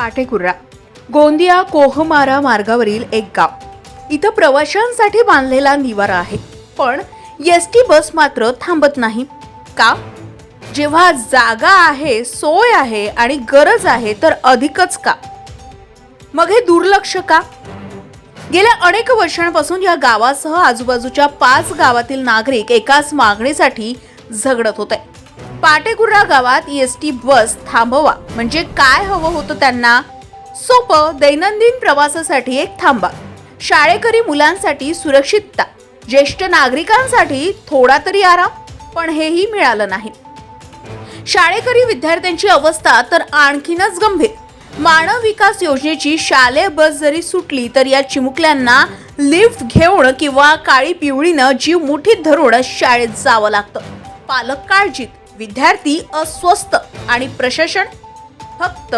पाटेकुर्रा गोंदिया कोहमारा मार्गावरील एक गाव. इथं प्रवाशांसाठी बांधलेला निवारा आहे. पण एस टी बस मात्र थांबत नाही. का? जेव्हा जागा आहे सोय आहे आणि गरज आहे तर अधिकच का? मग हे दुर्लक्ष का? गेल्या अनेक वर्षांपासून या गावासह आजूबाजूच्या पाच गावातील नागरिक एकाच मागणीसाठी झगडत होते. पाटेकुर्रा गावात एस टी बस थांबवा. म्हणजे काय हवं होतं त्यांना? सोपं दैनंदिन प्रवासासाठी एक थांबा. शाळेकरी मुलांसाठी सुरक्षितता. ज्येष्ठ नागरिकांसाठी थोडा तरी आराम पण हेही मिळालं नाही. शाळेकरी विद्यार्थ्यांची अवस्था तर आणखीनच गंभीर. मानव विकास योजनेची शालेय बस जरी सुटली तर या चिमुकल्यांना लिफ्ट घेऊन किंवा काळी पिवळीनं जीव मुठीत धरून शाळेत जावं लागतं. पालक काळजीत. विद्यार्थी अस्वस्थ आणि प्रशासन फक्त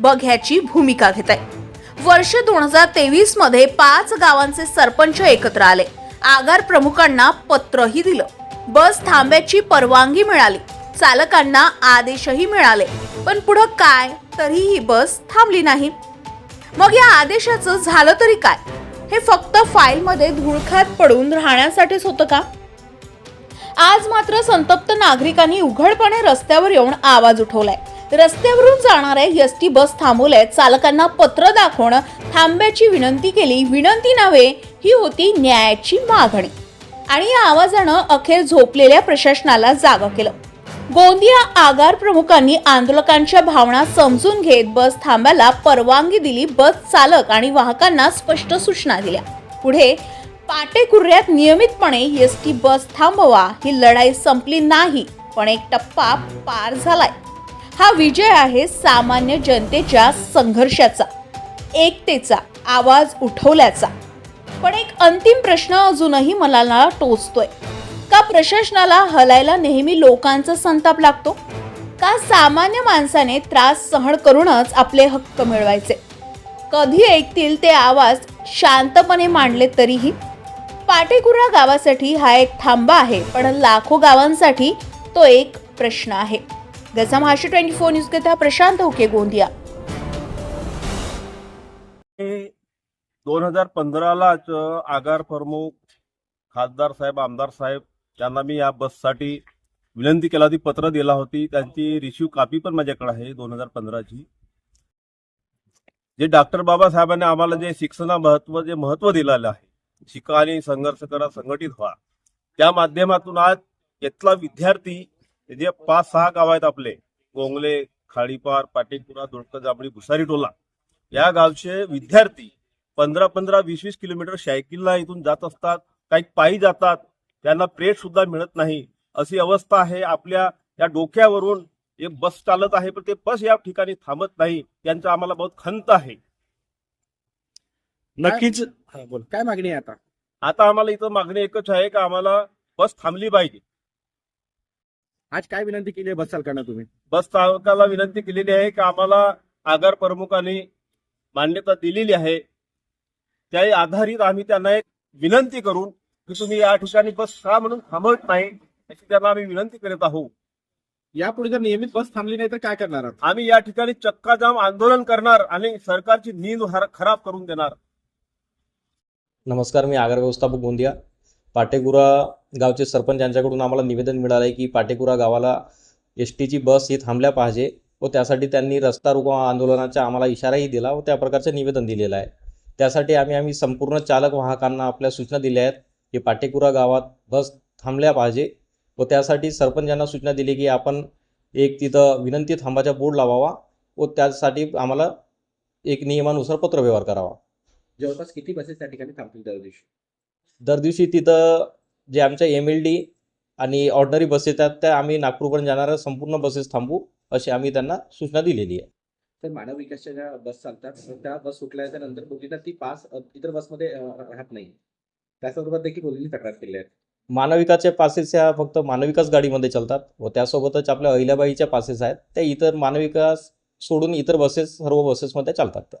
बघ्याची भूमिका घेत आहे वर्ष दोन हजार तेवीसमध्ये पाच गावांचे सरपंच एकत्र आले. आगार प्रमुखांना पत्रही दिलं. बस थांब्याची परवानगी मिळाली. चालकांना आदेशही मिळाले. पण पुढं काय? तरीही बस थांबली नाही. मग या आदेशाचं झालं तरी काय? हे फक्त फाईलमध्ये धुळखात पडून राहण्यासाठीच होतं का? आज मात्र संतप्त नागरिकांनी उघडपणे रस्त्यावर येऊन आवाज उठवलाय. रस्त्यावरून जाणाऱ्या एस टी बस थांबवल्यात चालकांना पत्र दाखवणं थांब्याची विनंती केली. विनंती नव्हे ही होती न्यायाची मागणी. आणि या आवाजानं अखेर झोपलेल्या प्रशासनाला जागा केलं. गोंदिया आगार प्रमुखांनी आंदोलकांच्या भावना समजून घेत बस थांबायला परवानगी दिली बस चालक आणि वाहकांना स्पष्ट सूचना दिल्या. पुढे पाटेकुर्ऱ्यात नियमितपणे एस टी बस थांबवा ही लढाई संपली नाही पण एक टप्पा पार झालाय. हा विजय आहे सामान्य जनतेच्या संघर्षाचा एकतेचा आवाज उठवल्याचा. पण एक अंतिम प्रश्न अजूनही मनाला टोचतोय. का प्रशासनाला हलायला नेहमी लोकांचा संताप लागतो? का सामान्य माणसाने त्रास सहन करूनच आपले हक्क मिळवायचे? कधी ऐकतील ते आवाज शांतपणे मांडले तरीही? पाटेकुरा गावासाठी हा एक थांबा आहे पण लाखो गावांसाठी तो एक प्रश्न आहे. गजा महाराष्ट्र ट्वेंटी फोर न्यूज कथा प्रशांत होके गोंदिया. दोन हजार पंधरालाच आगार प्रमुख खासदार साहेब आमदार साहेब त्यांना मी या बससाठी विनंती केला होती पत्र दिला होती त्यांची रिसिव्ह कापी पण माझ्याकडे आहे दोन हजार पंधराची. जे डॉक्टर बाबासाहेबांनी आम्हाला जे शिक्षणा महत्त्व जे महत्त्व दिलेलं आहे शिका आणि संघर्ष करा संघटित व्हा. त्या माध्यमातून आज इथला विद्यार्थी जे पाच सहा गाव आहेत आपले गोंगले खाडीपार पाटेपुरा दोडक जांभळी भुसारी टोला या गावचे विद्यार्थी पंधरा पंधरा वीस वीस किलोमीटर सायकलला इथून जात असतात काही पायी जातात त्यांना प्रेट सुद्धा मिळत नाही. अशी अवस्था आहे आपल्या या डोक्यावरून एक बस चालत आहे पण ते बस या ठिकाणी थांबत नाही. त्यांचा आम्हाला बहुत खंत आहे. नक्कीच. हा, बोल. काय मागणी आहे आता? आता आम्हाला इथं मागणी एकच आहे का आम्हाला बस थांबली पाहिजे. आज काय विनंती केली आहे बस चालकांना तुम्ही? बस चालकाला विनंती केलेली आहे की आम्हाला आगार प्रमुखांनी मान्यता दिलेली आहे. त्या आधारित आम्ही त्यांना एक विनंती करून की तुम्ही या ठिकाणी बस का म्हणून थांबवत नाही अशी त्यांना आम्ही विनंती करत आहोत. यापुढे जर नियमित बस थांबली नाही तर काय करणार आहात? आम्ही या ठिकाणी चक्काजाम आंदोलन करणार आणि सरकारची नींद हर- खराब करून देणार. नमस्कार मी आगार व्यवस्थापक गोंदिया. पाटेकुरा गावचे सरपंच यांच्याकडून आम्हाला निवेदन मिळालं आहे की पाटेकुरा गावाला एस टीची बस ही थांबल्या पाहिजे व त्यासाठी त्यांनी रस्ता रोको आंदोलनाचा आम्हाला इशाराही दिला व त्या प्रकारचं निवेदन दिलेलं आहे. त्यासाठी आम्ही आम्ही संपूर्ण चालक वाहकांना आपल्या सूचना दिल्या आहेत की पाटेकुरा गावात बस थांबल्या पाहिजे व त्यासाठी सरपंचांना सूचना दिली की आपण एक तिथं विनंती थांबाचा बोर्ड लावावा व त्यासाठी आम्हाला एक नियमानुसार पत्रव्यवहार करावा. जवळपास किती बसेस त्या ठिकाणी थांबतील दर दिवशी? दर दिवशी तिथं जे आमच्या एम एल डी आणि ऑर्डनरी बसेस आहेत त्या आम्ही नागपूरपर्यंत जाणाऱ्या संपूर्ण बसेस थांबवू अशी आम्ही त्यांना सूचना दिलेली आहे. तर मानव विकासच्या ज्या बस चालतात त्या बस सुटल्याच्या नंतर मुलींना ती पास इतर बसमध्ये राहत नाही. त्यासंदर्भात देखील मुलींनी तक्रार केली आहे. मानविकाचे पासेस ह्या फक्त मानविकास गाडीमध्ये चालतात व त्यासोबतच आपल्या अहिल्याबाईच्या पासेस आहेत त्या इतर मानविकास सोडून इतर बसेस सर्व बसेसमध्ये चालतात त्या.